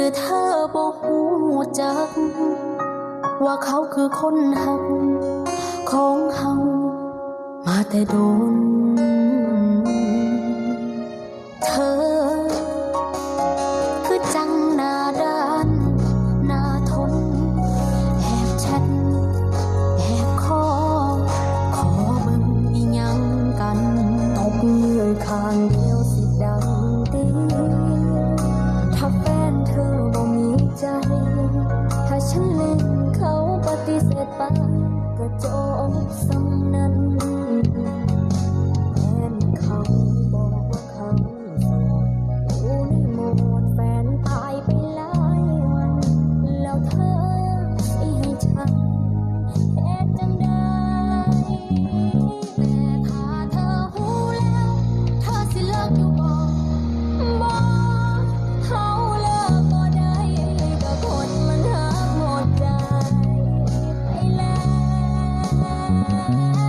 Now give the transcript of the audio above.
ือเธอบ่หูจัก ว่าเขาคือคนหักของเฮามาแต่โดน เธอ คือจังหน้าด้านหน้าทน แอบแชทแอบคอ ขอเบิ่งอีหยังกันตบมือข้าง ฉันเล่นเขาปฏิเสธไปก็จบสำนั้น Thank you.